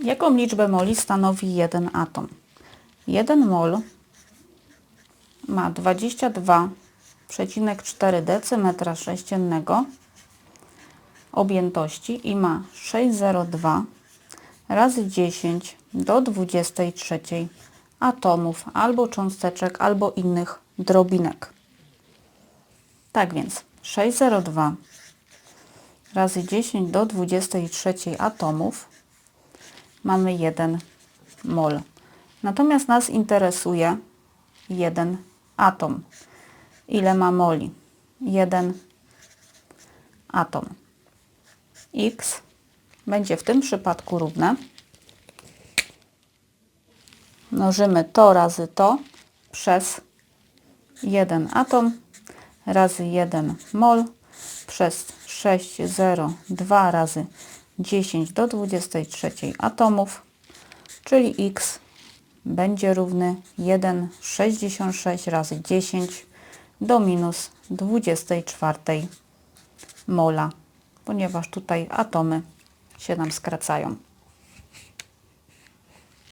Jaką liczbę moli stanowi jeden atom? 1 mol ma 22,4 decymetra sześciennego objętości i ma 602 razy 10 do 23 atomów albo cząsteczek, albo innych drobinek. Tak więc 602 razy 10 do 23 atomów mamy 1 mol. Natomiast nas interesuje jeden atom. Ile ma moli? Jeden atom. X będzie w tym przypadku równe. Mnożymy to razy to przez 1 atom razy 1 mol przez 602 razy 10 do 23 atomów, czyli x będzie równy 1,66 razy 10 do minus 24 mola, ponieważ tutaj atomy się nam skracają.